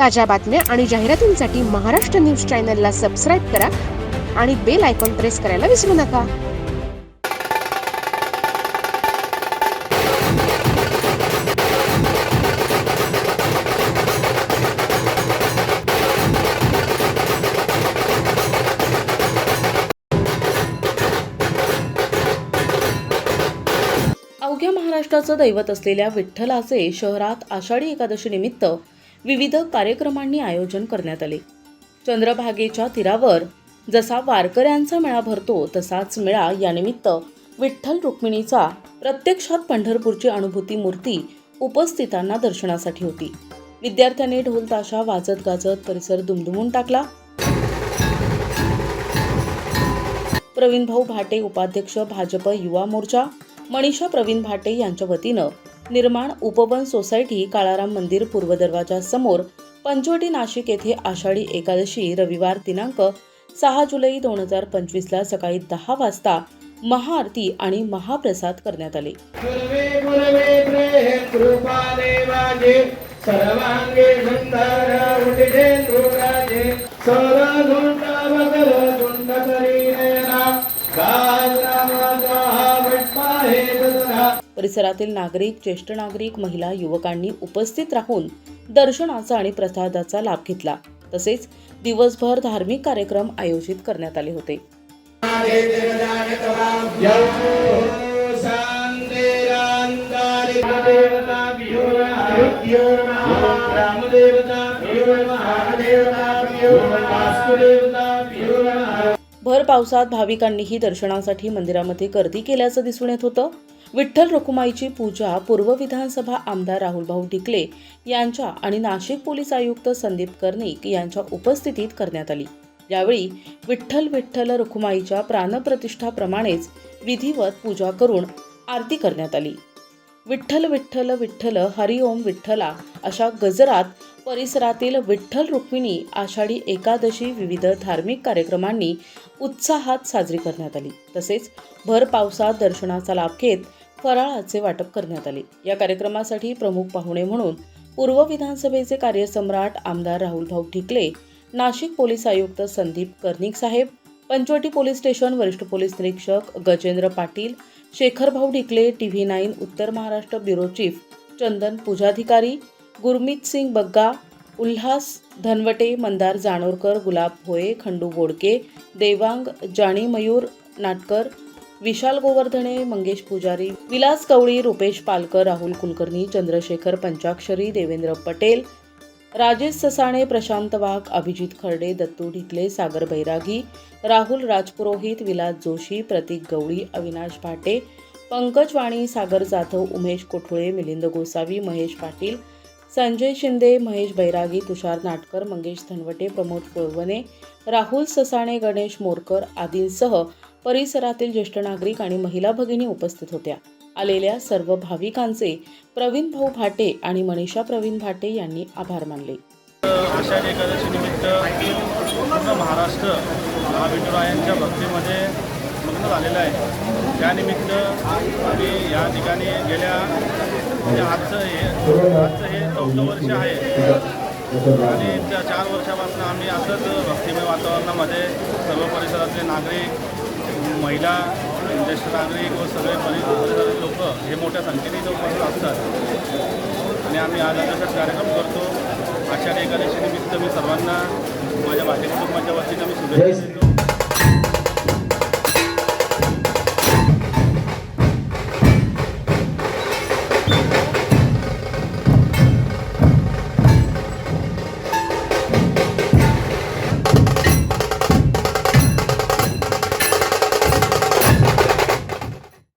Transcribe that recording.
ताज्या बातम्या आणि जाहिरातींसाठी महाराष्ट्र न्यूज चॅनलला सबस्क्राईब करा आणि बेल आयकॉन प्रेस करायला विसरू नका. अवघ्या महाराष्ट्राचं दैवत असलेल्या विठ्ठलाचे शहरात आषाढी एकादशी निमित्त विविध कार्यक्रमांनी आयोजन करण्यात आले. चंद्रभागेच्या तीरावर जसा वारकऱ्यांचा मेळा भरतो तसाच मेळा यानिमित्त विठ्ठल रुक्मिणीचा प्रत्यक्षात पंढरपूरची अनुभूती मूर्ती उपस्थितांना दर्शनासाठी होती. विद्यार्थ्यांनी ढोल ताशा वाजत गाजत परिसर दुमदुमून टाकला. प्रवीण भाऊ भाटे उपाध्यक्ष भाजप युवा मोर्चा मनीषा प्रवीण भाटे यांच्या वतीनं निर्माण उपवन सोसायटी काळाराम मंदिर पूर्व दरवाजा समोर पंचवटी नाशिक येथे आषाढी एकादशी रविवार दिनांक सहा जुलै दोन हजार पंचवीसला सकाळी दहा वाजता महाआरती आणि महाप्रसाद करण्यात आले. सर्वांगे परिसरातील नागरिक ज्येष्ठ नागरिक महिला युवकांनी उपस्थित राहून दर्शनाचा आणि प्रसादाचा लाभ घेतला. तसेच दिवसभर धार्मिक कार्यक्रम आयोजित करण्यात आले होते. भर पावसात भाविकांनीही दर्शनासाठी मंदिरामध्ये गर्दी केल्याचं दिसून येत होतं. विठ्ठल रखुमाईची पूजा पूर्व विधानसभा आमदार राहुलभाऊ ढिकले यांच्या आणि नाशिक पोलीस आयुक्त संदीप कर्णिक यांच्या उपस्थितीत करण्यात आली. यावेळी विठ्ठल विठ्ठल रखुमाईच्या प्राणप्रतिष्ठाप्रमाणेच विधिवत पूजा करून आरती करण्यात आली. विठ्ठल विठ्ठल विठ्ठल हरिओम विठ्ठला अशा गजरात परिसरातील विठ्ठल रुक्मिणी आषाढी एकादशी विविध धार्मिक कार्यक्रमांनी उत्साहात साजरी करण्यात आली. तसेच भर पावसात दर्शनाचा लाभ घेत फराळाचे वाटप करण्यात आले. या कार्यक्रमासाठी प्रमुख पाहुणे म्हणून पूर्व विधानसभेचे कार्यसम्राट आमदार राहुल भाऊ ठिकले नाशिक पोलीस आयुक्त संदीप कर्णिक साहेब पंचवटी पोलीस स्टेशन वरिष्ठ पोलीस निरीक्षक Gajendra Patil Shekharbhau Dhikle T V nine Uttar Maharashtra bureau chief Chandan Pujadhikari Gurmeet Singh Bagga Ulhas Dhanwate Mandar Janorkar Gulab Bhoye Khandu Bodke Devang Jani Mayur Natkar विशाल गोवर्धने मंगेश पुजारी विलास कवळी रुपेश पालकर राहुल कुलकर्णी चंद्रशेखर पंचाक्षरी देवेंद्र पटेल राजेश ससाणे प्रशांत वाघ अभिजित खर्डे दत्तू ढिकले सागर बैरागी राहुल राजपुरोहित विलास जोशी प्रतीक गवळी अविनाश भाटे पंकज वाणी सागर जाधव उमेश कोठुळे मिलिंद गोसावी महेश पाटील संजय शिंदे महेश बैरागी तुषार नाटकर मंगेश धनवटे प्रमोद कोळवणे राहुल ससाणे गणेश मोरकर आदींसह परिसरातील ज्येष्ठ नागरिक आणि महिला भगिनी उपस्थित होत्या. आलेल्या सर्व भाविकांचे प्रवीण भाऊ भाटे आणि मनीषा प्रवीण भाटे यांनी आभार मानले. आषाढी एकादशी निमित्त पूर्ण महाराष्ट्र हा विठुरायांच्या भक्तीमध्ये मग्न झालेलं आहे. त्यानिमित्त आम्ही या ठिकाणी गेल्या म्हणजे आजचं हे आजचं हे चौथं वर्ष आहे. आणि त्या चार वर्षापासून आम्ही असंच भक्तिमय वातावरणामध्ये सर्व परिसरातले नागरिक महिला ज्येष्ठ नागरिक व सगळे परिसरातील लोक हे मोठ्या संख्येने उपस्थित असतात. आणि आम्ही आज असाच कार्यक्रम करतो. आषाढी एकादशी निमित्त मी सर्वांना माझ्या भाजी कुटुंबाच्या वतीनं मी शुभेच्छा देतो.